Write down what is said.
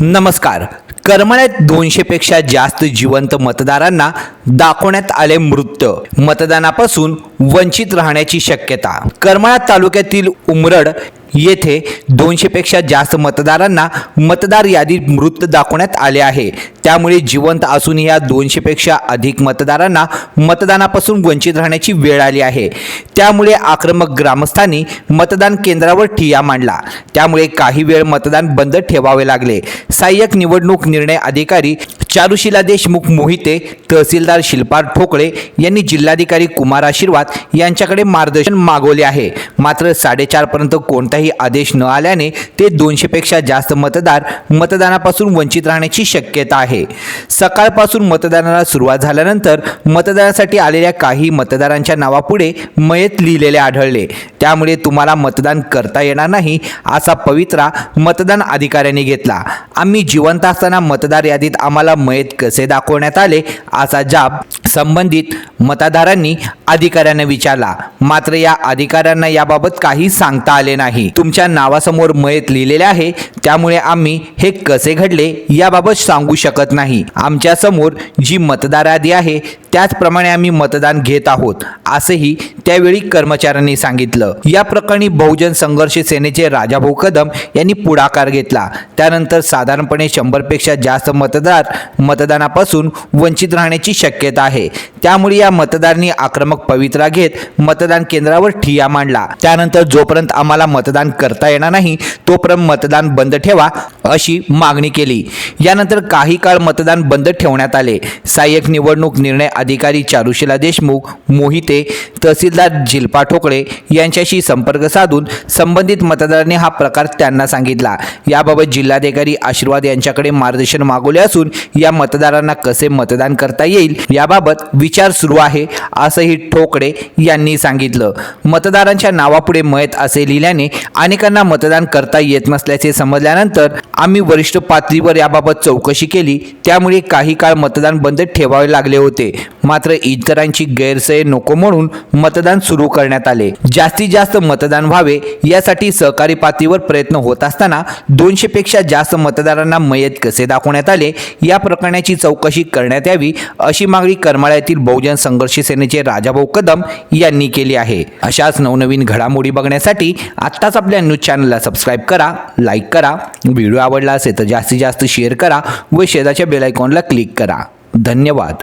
नमस्कार. करमळ्यात दोनशेपेक्षा जास्त जिवंत मतदारांना दाखवण्यात आले मृत. मतदानापासून वंचित राहण्याची शक्यता. करमळा तालुक्यातील उमरड येथे दोनशेपेक्षा जास्त मतदारांना मतदार यादीत मृत दाखवण्यात आले आहे. त्यामुळे जिवंत असून या दोनशेपेक्षा अधिक मतदारांना मतदानापासून वंचित राहण्याची वेळ आली आहे. त्यामुळे आक्रमक ग्रामस्थांनी मतदान केंद्रावर ठिया मांडला. त्यामुळे काही वेळ मतदान बंद ठेवावे लागले. सहाय्यक निवडणूक निर्णय अधिकारी चारुशिला देशमुख मोहिते तहसीलदार शिल्पा ठोकळे यांनी जिल्हाधिकारी कुमार आशीर्वाद यांच्याकडे मार्गदर्शन मागवले आहे. मात्र साडेचारपर्यंत कोणताही आदेश न आल्याने ते दोनशेपेक्षा जास्त मतदार मतदानापासून वंचित राहण्याची शक्यता आहे. सकाळपासून मतदानाला सुरुवात झाल्यानंतर मतदानासाठी आलेल्या काही मतदारांच्या नावापुढे मयत लिहिलेले आढळले. त्यामुळे तुम्हाला मतदान करता येणार नाही असा पवित्रा मतदान अधिकाऱ्यांनी घेतला. आम्ही जिवंत असताना मतदार यादीत आम्हाला मयत कसे दाखवण्यात आले असा जाब संबंधित मतदारांनी अधिकाऱ्यांना विचारला. मात्र या अधिकाऱ्यांना याबाबत काही सांगता आले नाही. तुमच्या नावासमोर मयत लिहिलेले आहे त्यामुळे आम्ही हे कसे घडले याबाबत सांगू शकत नाही. आमच्यासमोर जी मतदार यादी आहे त्याचप्रमाणे आम्ही मतदान घेत आहोत असेही त्यावेळी कर्मचाऱ्यांनी सांगितलं. या प्रकरणी बहुजन संघर्ष सेनेचे राजाभाऊ कदम यांनी पुढाकार घेतला. त्यानंतर साधारणपणे शंभरपेक्षा जास्त मतदार मतदानापासून वंचित राहण्याची शक्यता आहे. त्यामुळे या मतदारांनी आक्रमक पवित्रा घेत मतदान केंद्रावर ठिया मांडला. त्यानंतर जोपर्यंत आम्हाला मतदान करता येणार नाही तोपर्यंत मतदान बंद ठेवा अशी मागणी केली. यानंतर काही काळ मतदान बंद ठेवण्यात आले. सहाय्यक निवडणूक निर्णय अधिकारी चारुशिला देशमुख मोहिते तहसीलदार झिल्पा ठोकळे यांच्याशी संपर्क साधून संबंधित मतदारांनी हा प्रकार त्यांना सांगितला. याबाबत जिल्हाधिकारी आशीर्वाद यांच्याकडे मार्गदर्शन मागवले असून या मतदारांना कसे मतदान करता येईल याबाबत विचार सुरू आहे असंही ठोकळे यांनी सांगितलं. मतदारांच्या नावापुढे मयत असे लिहिल्याने अनेकांना मतदान करता येत नसल्याचे समजल्यानंतर आम्ही वरिष्ठ पातळीवर याबाबत चौकशी केली. त्यामुळे काही काळ मतदान बंद ठेवावे लागले होते. मात्र इतरांची गैरसोय नको म्हणून मतदान सुरू करण्यात आले. जास्तीत जास्त मतदान व्हावे यासाठी सहकारी पातळीवर प्रयत्न होत असताना दोनशे पेक्षा जास्त मतदारांना मयत कसे दाखवण्यात आले या प्रकरणाची चौकशी करण्यात यावी अशी मागणी करमाळ्यातील बहुजन संघर्ष सेनेचे राजाभाऊ कदम यांनी केली आहे. अशाच नवनवीन घडामोडी बघण्यासाठी आत्ताच आपल्या न्यूज चॅनलला सबस्क्राईब करा लाईक करा व्हिडिओ आवडला असेल तर जास्तीत जास्त शेअर करा व शेजारच्या बेलायकॉनला क्लिक करा. धन्यवाद.